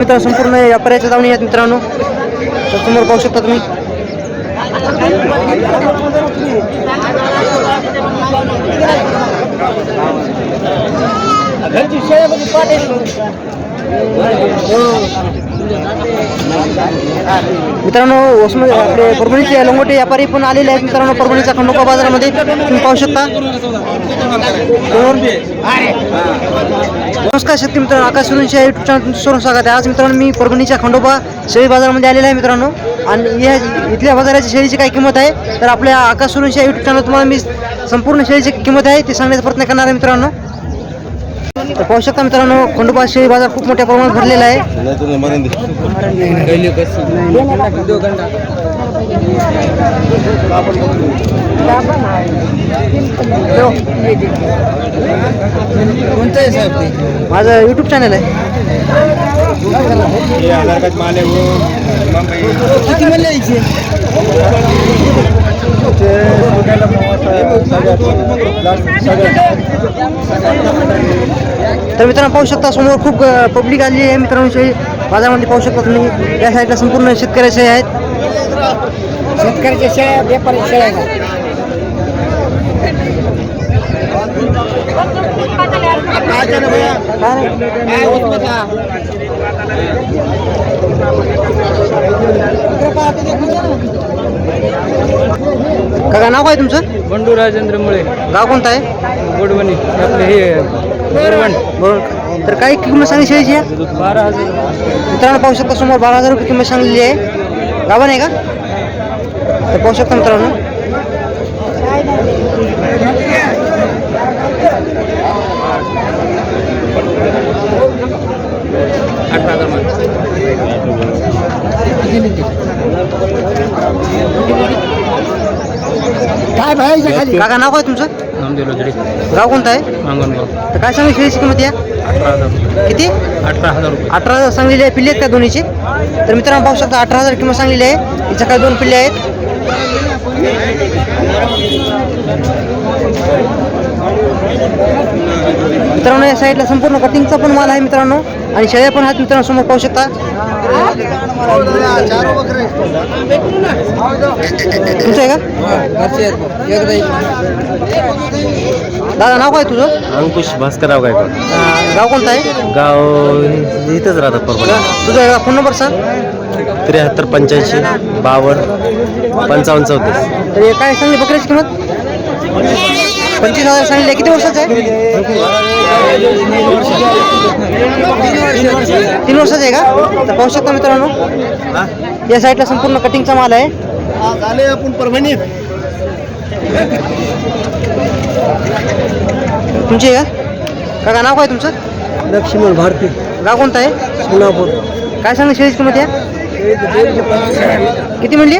मित्र संपूर्ण व्यापाऱ्याच्या जाऊन आहेत मित्रांनो. तर समोर पाहू शकता तुम्ही. मित्रांनो वसमत आपले परभणीचे लंगोटे व्यापारी पण आलेले आहेत. मित्रांनो परभणीच्या खंडोबा बाजारामध्ये तुम्ही पाहू शकता. नमस्कार शेतकरी मित्रांनो आकाश सुरूंच्या युट्यूब चॅनल तुमचं स्वागत आहे. आज मित्रांनो मी परभणीच्या खंडोबा शेळी बाजारामध्ये आलेला आहे मित्रांनो. आणि या इथल्या बाजाराच्या शेळीची काय किंमत आहे? तर आपल्या आकाश सुरूंच्या युट्यूब चॅनल तुम्हाला मी संपूर्ण शेळीची किंमत आहे ती सांगण्याचा प्रयत्न करणार आहे मित्रांनो. तर पाहू शकता मित्रांनो खंडोबा शेळी बाजार खूप मोठ्या प्रमाणात भरलेला आहे. माझं युट्यूब चॅनल आहे. तर मित्रांनो पाहू शकता समोर खूप पब्लिक आली आहे. मित्रांनो शेळी बाजारामध्ये पाहू शकता तुम्ही. या साईडला संपूर्ण शेतकऱ्याचे आहेत. शेतकऱ्याच्या शेळ्या व्यापारी शेळ्या आहेत. काका नाव काय तुमचं? बंडू राजेंद्र मुळे. गाव कोणतं आहे? गोडवणी. आपले हे बरवण बरोबर तर काय किंमत सांगली शेळीची बारा हजार. मित्रांनो पाहू शकता समोर बारा हजार रुपये किंमत सांगलेली आहे. गाभा नाही का? तर पाहू शकता मित्रांनो. काय भाई काका नाव काय तुमचं? नामदेव लोजडे गाव कोणतं आहे? अंगणगाव तर काय सांगली शेळीची किंमत या? अठरा हजार किती? अठरा हजार रुपये. अठरा हजार सांगलेली आहे पिल्ले आहेत का दोन्हीचे? तर मित्रांनो पाहू शकता अठरा हजार किंमत सांगलेली आहे. हिच्या काय दोन पिल्ले आहेत? मित्रांनो या साईडला संपूर्ण कटिंगचा पण माल आहे मित्रांनो. आणि शेळ्या पण आहेत मित्रांनो समोर पाहू शकता. तुमचं आहे का? दादा नाव काय तुझं? अंकुश भास्करराव अं, गाव कोणतं आहे? गाव इथंच राहतात परभणी. तुझा फोन नंबर सांग. त्र्याहत्तर पंच्याऐंशी बावन्न पंचावन्न चौतीस. तर काय सांगली बकऱ्याची किंमत? पंचवीस हजार सांगली किती वर्षाचं आहे? तीन वर्षाचं आहे का? तर पाहू शकता मित्रांनो. या साईडला संपूर्ण कटिंगचा माल आहे. झाले आपण परभणी तुमची का? काका नाव काय तुमचं? लक्ष्मण भारती. गाव कोणतं आहे? सोलापूर. काय सांगली शेळीची किंमत या? किती म्हणली?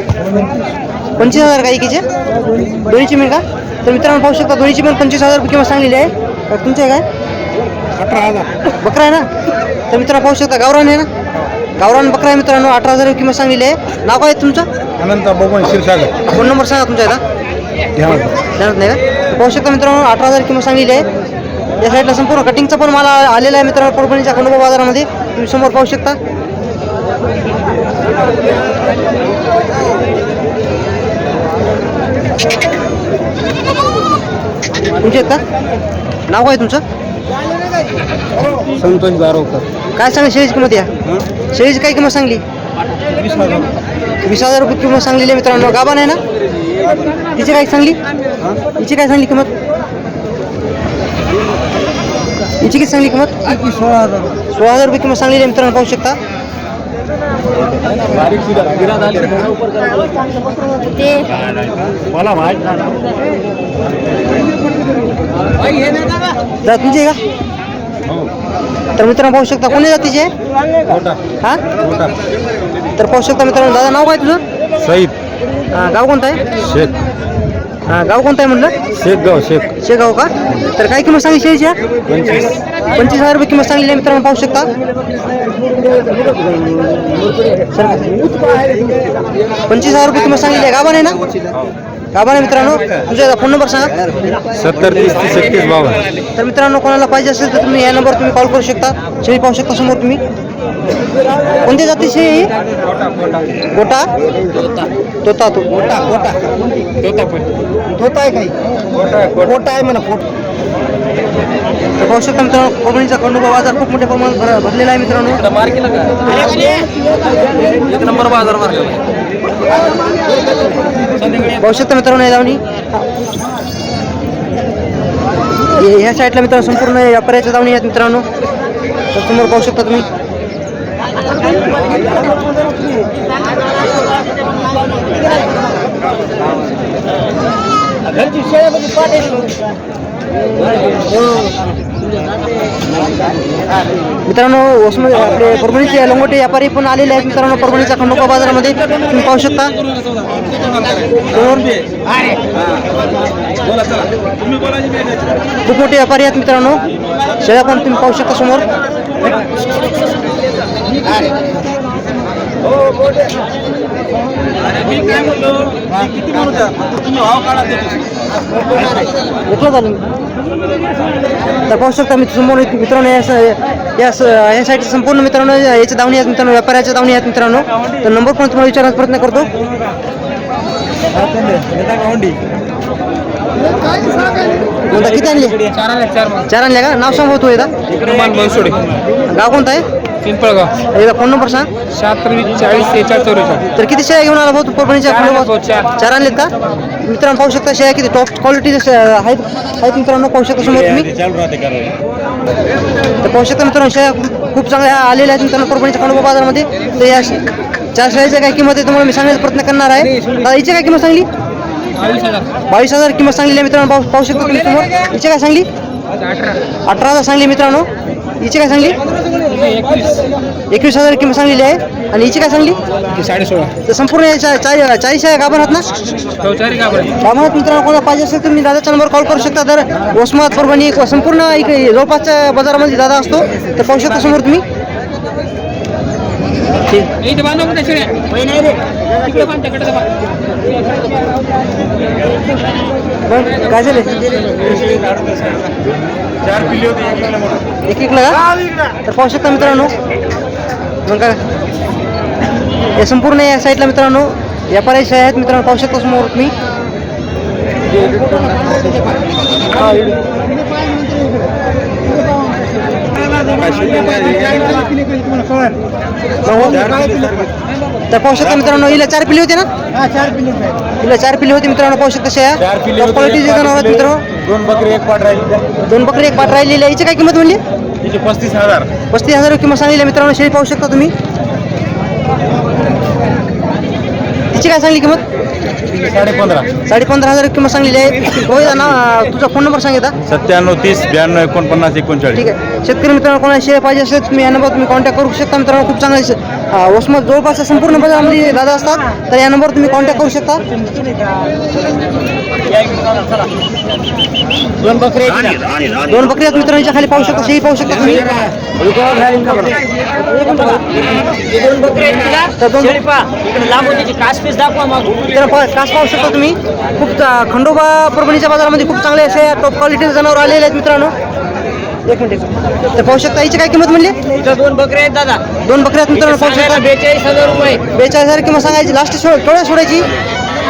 पंचवीस हजार का एकीचे? दोन्हीची मिळ का? तर मित्रांनो पाहू शकता दोन्हीची पण पंचवीस हजार रुपये किंमत सांगलेली आहे. तर तुमचं आहे काय? अठरा हजार. बकरा आहे ना? तर मित्रांनो पाहू शकता गावरान आहे ना? गावरान बकरा आहे मित्रांनो अठरा हजार किंमत सांगलेली आहे. नाव काय आहे तुमचं? अनंत बबन क्षीरसागर. फोन नंबर सांगा तुमचा आता ध्यानात नाही. का? पाहू शकता मित्रांनो अठरा हजार किंमत सांगलेली आहे. या साईडला संपूर्ण कटिंगचा पण माल आलेला आहे मित्रांनो परभणीच्या खंडोबा बाजारामध्ये. तुम्ही समोर पाहू शकता. तुमचे आहेत का? नाव काय तुमचं? संतोष बारोकर काय सांगा शेळीची किंमत या. शेळीची काय किंमत सांगली? वीस हजार. रुपये किंमत सांगलेली मित्रांनो. गाभा नाही ना? तिची काय सांगली? हिची काय सांगली किंमत? हिची किती सांगली किंमत? सोळा हजार. सोळा हजार रुपये किंमत सांगलेली मित्रांनो पाहू शकता. मला माहीत जरा तुमची आहे का? तर मित्रांनो पाहू शकता कोणी जातीची? हा? मोठा तर पाहू शकता मित्रांनो दादा नाव काय तुझं? सईद. हा, गाव कोणतं आहे? शेख. हा, गाव कोणतं आहे म्हणलं शेखगाव शेख शेगाव का? तर काय किंमत सांगली शेळीची या? पंचवीस. पंचवीस हजार रुपये किंमत सांगलेली आहे मित्रांनो पाहू शकता. सर पंचवीस हजार रुपये किंमत सांगलेली आहे. गाभा नाही ना? गाभा नाही मित्रांनो तुमचा फोन नंबर सांगा. सत्तर तीस तीस एकतीस बावन्न. तर मित्रांनो कोणाला पाहिजे असेल तर तुम्ही या नंबर तुम्ही कॉल करू शकता. शेळी पाहू शकता समोर तुम्ही. कोणत्या जातीची आहे ही? गोटा? तोता तो. गोटा गोटा. धोता आहे काही? गोटा आहे म्हणा पोट तर पाहू शकता मित्रांनो कोकणीचा खंडोबा बाजार खूप मोठ्या प्रमाणात भर भरलेला आहे मित्रांनो. एक नंबर बाजार मारलेला पाहू शकता मित्रांनो दावणी ह्या साईडला मित्रांनो संपूर्ण व्यापाऱ्याच्या दावणी आहेत मित्रांनो. तर समोर पाहू शकता तुम्ही. घरची शेळ्यामध्ये मित्रांनो वसमध्ये आपले परभणीचे लंगोटे व्यापारी पण आलेले आहेत. मित्रांनो परभणीच्या खंडोबा बाजारामध्ये तुम्ही पाहू शकता. खूप मोठे व्यापारी आहेत मित्रांनो. शेळ्या पण तुम्ही पाहू शकता समोर. विकलं झालं तर पाहू शकता मी समोर मित्रांनो या स- या साईडचे संपूर्ण मित्रांनो याच्या दावणी आहेत मित्रांनो व्यापाऱ्याच्या दावणी आहेत मित्रांनो. तर नंबर पण तुम्हाला विचारण्याचा प्रयत्न करतो. कोणता किती आणली? चार आणल्या का? नाव सांगू तू एकदा. बनसोडे. गाव कोणतं आहे? पिंपळगाव. एकदा फोन नंबर सांग. शहात्तर वीस चाळीस सेहेचाळीस चौवेचाळीस तर किती शेळ्या घेऊन आला भाऊ तू परभणीच्या चार? भाऊ, चार. चार आणलेत का? मित्रांनो पाहू शकता शेळ्या किती टॉप क्वालिटी आहेत. आहेत मित्रांनो पाहू शकता समोर तुम्ही. तर पाहू शकता मित्रांनो शेळ्या खूप- खूप चांगल्या आलेल्या आहेत मित्रांनो परभणीच्या खंडोबा बाजारामध्ये. तर या श- चार शेळ्याच्या काय किंमत आहे तुम्हाला मी सांगण्याचा प्रयत्न करणार आहे. दादा हिची काय किंमत सांगली? बावीस हजार. बावीस हजार किंमत सांगली आहे मित्रांनो पाहू पाहू शकता तुम्ही समोर. हिची काय सांगली? अठरा. अठरा हजार सांगली मित्रांनो. हिची काय सांगली? एकवीस. हजार किंमत सांगलेली आहे. आणि हिची काय सांगली? साडे सोळा तर संपूर्ण या चा- चा- चाळीस आहे गाभण आहात ना? चौचारी गाभणात मित्रांनो कोणाला पाहिजे असेल तुम्ही दादाच्या नंबर कॉल करू शकता. तर उस्मानाबाद परभणी संपूर्ण इकडे जवळपासच्या बाजारामध्ये दादा असतो. तर पाहू शकता समोर तुम्ही. इथे बांधव कुठे तिकडे बांध. तिकडे काय झाले? एक एक लगा तर पाहू शकता मित्रांनो. मग काय? या संपूर्ण या साईडला मित्रांनो व्यापारी शाळा आहेत मित्रांनो पाहू शकता समोर तुम्ही. तर पाहू शकता मित्रांनो हिला चार पिल्ली होती ना? हा चार हिला चार पिल्ली होती मित्रांनो पाहू शकता जनावर आहेत मित्रांनो. दोन बकरी एक पाट राहिली. दोन बकरी एक पाठ राहिलेली हिची काय किंमत म्हणली? पस्तीस हजार. पस्तीस हजार किंमत सांगलेली आहे मित्रांनो. शेळी पाहू शकता तुम्ही. तिची काय सांगली किंमत? साडे पंधरा साडे पंधरा हजार किंमत सांगलेली आहे. होय ना तुझा फोन नंबर सांगितला सत्त्याण्णव तीस ब्याण्णव एकोणपन्नास एकोणचाळीस. ठीक आहे. शेतकरी मित्रांनो कोणाला शेअर पाहिजे असेल तुम्ही या नंबर तुम्ही कॉन्टॅक्ट करू शकता. मित्रांनो खूप चांगले अं, वसमत जवळपासच्या संपूर्ण बाजारामध्ये दादा असतात तर या नंबर तुम्ही कॉन्टॅक्ट करू शकता. दोन बकरे दोन बकरी आहेत मित्रांच्या खाली पाहू शकता शेळी पाहू शकता तुम्ही. दोन कास पाहू शकता तुम्ही. खूप खंडोबा परभणीच्या बाजारामध्ये खूप चांगले असे टॉप क्वालिटीचे जनावर आलेले आहेत मित्रांनो. एक मिनिट तर पाहू शकता हिची काय किंमत म्हणली? दोन बकरे आहेत दादा. दोन बकऱ्या आहेत मित्रांनो पाहू शकता. बेचाळीस हजार रुपये. बेचाळीस हजार किंमत सांगायची. लास्ट सोड केवढ्या सोडायची.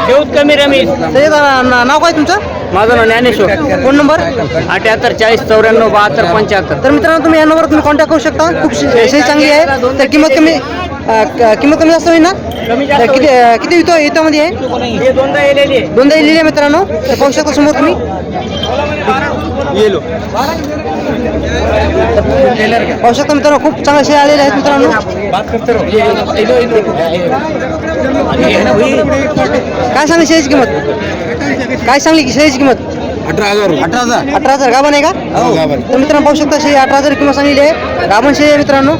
ठेवत कमी रमेश तर हे ना- नाव काय तुमचं? माझं नाव ज्ञानेश्वर. Phone number? अठ्याहत्तर चाळीस चौऱ्याण्णव बहात्तर पंच्याहत्तर. तर मित्रांनो तुम्ही या नंबरवर तुम्ही कॉन्टॅक्ट करू शकता. खूप शे- शेळी चांगली आहे. तर किंमत कमी अं, क- किंमत कमी जास्त होईल ना? तर किती अं, किती येतो येतामध्ये आहे? हे दोनदा येलेली आहे. दोनदा लिहिले आहे मित्रांनो. तर पाहू शकता समोर तुम्ही. पाहू शकता मित्रांनो खूप चांगले शेळ्या आलेले आहेत मित्रांनो. काय सांगली शेळीची किंमत? काय सांगली की शेळीची किंमत? अठरा हजार अठरा हजार. अठरा हजार. गाभण आहे का? तर मित्रांनो पाहू शकता शेळी अठरा हजार किंमत सांगलेली आहे. गाभण शेळी आहे मित्रांनो.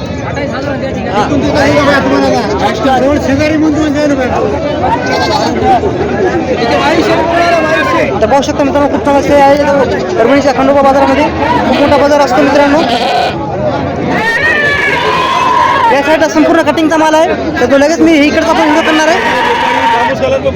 तर पाहू शकता मित्रांनो खूप चांगला शेळी आहे परभणीच्या खंडोबा बाजारामध्ये. खूप मोठा बाजार असतो मित्रांनो. या साईडला संपूर्ण कटिंगचा माल आहे. तर तो लगेच मी इकडचा पण व्हिडिओ करणार आहे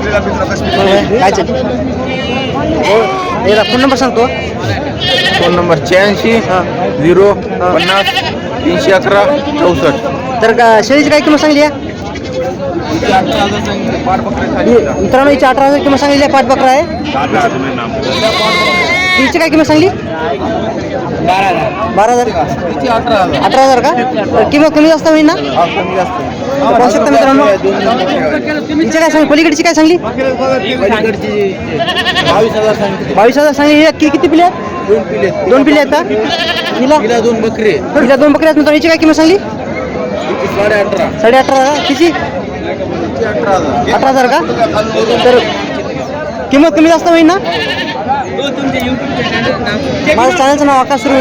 काय चाल फोन नंबर सांगतो. फोन नंबर शहाऐंशी झिरो पन्नास तीनशे अकरा चौसष्ट. तर का शेळीची काय किंमत सांगली आहे मित्रांनो हिची अठरा हजार किंमत सांगलेली आहे. पाच बकरा आहे हिची काय किंमत सांगली? बारा हजार. अठरा हजार का? तर किंमत कमी जास्त होईल ना? पाहू शकता मित्रांनो. तिची काय सांगली? पलीकडची काय सांगली? बावीस हजार सांगली. ही किती पिले आहेत? दोन पिले आहेत का? हिला तिला दोन बकरी हिला दोन बकरी आहेत मित्रांनो. हिची काय किंमत सांगली? साडे अठरा साडे अठरा किती? अठरा हजार अठरा हजार का? तर किंमत कमी जास्त होईल ना? माझं चॅनलचं नाव. आकाश सुरू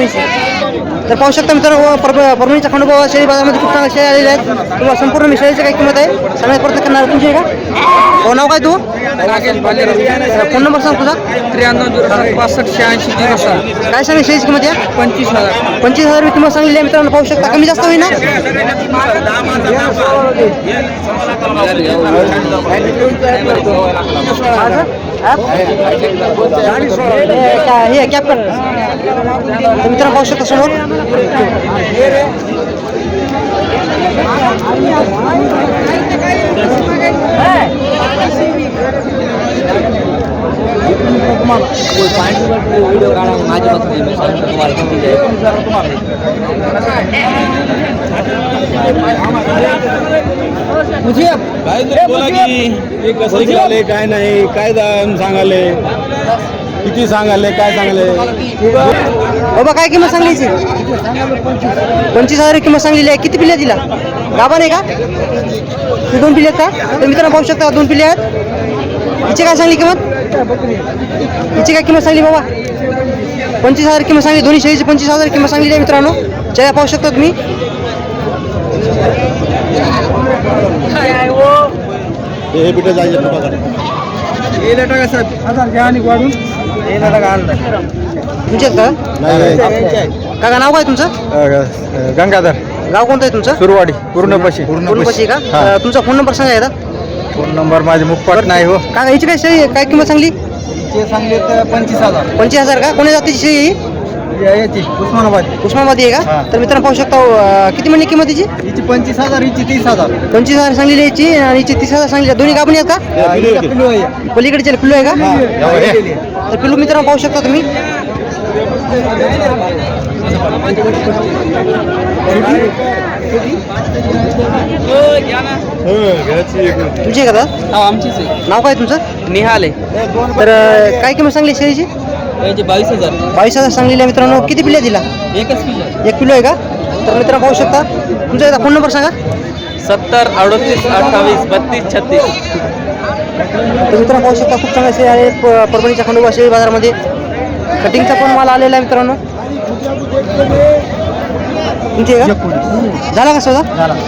तर पाहू शकता मित्रांनो पर- परभणीच्या खंडोबा शेळी बाजारामध्ये खूप चांगल्या शेळी आलेल्या आहेत. तुम्हाला संपूर्ण मी शेळीची काय किंमत आहे. सांगण्याचा प्रयत्न करणार तुमची का? हो नाव काय तू? फोन नंबर सांग तुझा. त्र्याण्णव पासष्ट शहाऐंशी झिरो सहा. काय सांगेल शेळीची किंमत आहे पंचवीस हजार. पंचवीस हजार किंमत सांगलेली आहे मित्रांनो पाहू शकता. कमी जास्त होईल ना? हे काय- हे कॅप तर पाहू शकता समोर व्हिडिओ काढा माझी मी सांगतो तुम्हाला किती कसं झाले काय नाही काय सांगाले? किती सांगाले काय सांगाले? बाबा काय किंमत सांगलीची? पंचवीस हजार किंमत सांगलेली आहे. किती पिल्ले आहेत तिला? गाभा नाही का? ते दोन पिल्ले आहेत का? तर मित्रांनो पाहू शकता दोन पिल्ले आहेत. हिची काय सांगली किंमत? हिची काय किंमत सांगली बाबा? पंचवीस हजार किंमत सांगली. दोन्ही शेळीची पंचवीस हजार किंमत सांगलेली आहे मित्रांनो. चया पाहू शकता तुम्ही. हे बिटे जायचे बघा. तुमचे आहेत का नाही काका नाव काय तुमचं? गंगाधर. गाव कोणतं आहे तुमचं? सुरवाडी पूर्णपशी पूर्णपशी का? हा. अं, तुमचा फोन नंबर सांगा एकदा. फोन नंबर माझे मुखपाट नाही हो. काका हिची काय शेळी काय किंमत सांगली? ते सांगले तर पंचवीस हजार. पंचवीस हजार का? कोण्या जातीची आहे ही? याची उस्मानाबाद. उस्मानाबादी आहे का? हा. तर मित्रांनो पाहू शकता अं, किती म्हणली किंमत तिची हिची पंचवीस हजार हिची तीस हजार. पंचवीस हजार सांगलेली याची आणि हिची तीस हजार सांगली दोन्ही गाभणी आहेत का? हिला पिल्लू आहे. पलीकडचे पिल्लू आहे हा, का. तर पिल्लू मित्रांनो पाहू शकता तुम्ही. तुमची आहे का हा आमचीच आहे. नाव काय तुमचं? निहाल आहे. तर काय किंमत सांगली शेळीची? याचे बावीस हजार. बावीस हजार सांगलेली आहे मित्रांनो किती पिल्ले दिला एकच किलो एक किलो आहे का? तर मित्रांनो पाहू शकता. तुमचा एकदा फोन नंबर सांगा. सत्तर अडतीस अठ्ठावीस बत्तीस छत्तीस. तर मित्रांनो पाहू शकता खूप चांगले शेळी आहे प- परभणीच्या खंडोबा शेळी बाजारामध्ये. कटिंगचा पण माल आलेला आहे मित्रांनो. तुमची आहे का झाला का सौदा?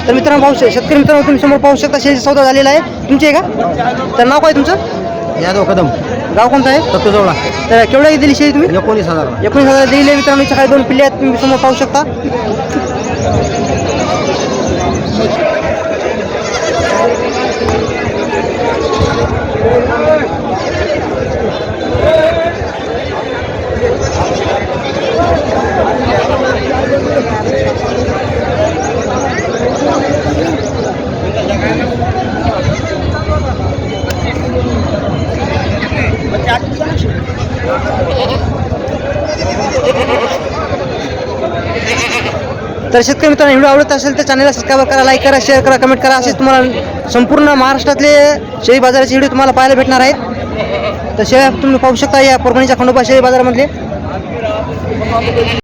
तर मित्रांनो पाहू शक- शेतकरी मित्रांनो तुम्ही समोर पाहू शकता शेळीचा सौदा झालेला आहे. तुमची आहे का? तर नाव काय तुमचं? यादव कदम. गाव कोणतं आहे? सत्तजवळा तर केवढ्या दिली शेळी तुम्ही? एकोणीस हजार एकोणीस हजार दिली आहे मित्रांनो काही दोन पिल्ले आहेत तुम्ही समोर पाहू शकता. तर शेतकरी मित्रांनो व्हिडिओ आवडत असेल तर चॅनलला सबस्क्राईब करा लाईक करा शेअर करा कमेंट करा. असेच तुम्हाला संपूर्ण महाराष्ट्रातले शेळी बाजाराचे व्हिडिओ तुम्हाला पाहायला भेटणार आहेत. तर शेळ्या तुम्ही पाहू शकता या परभणीच्या खंडोबा शेळी बाजारामधले.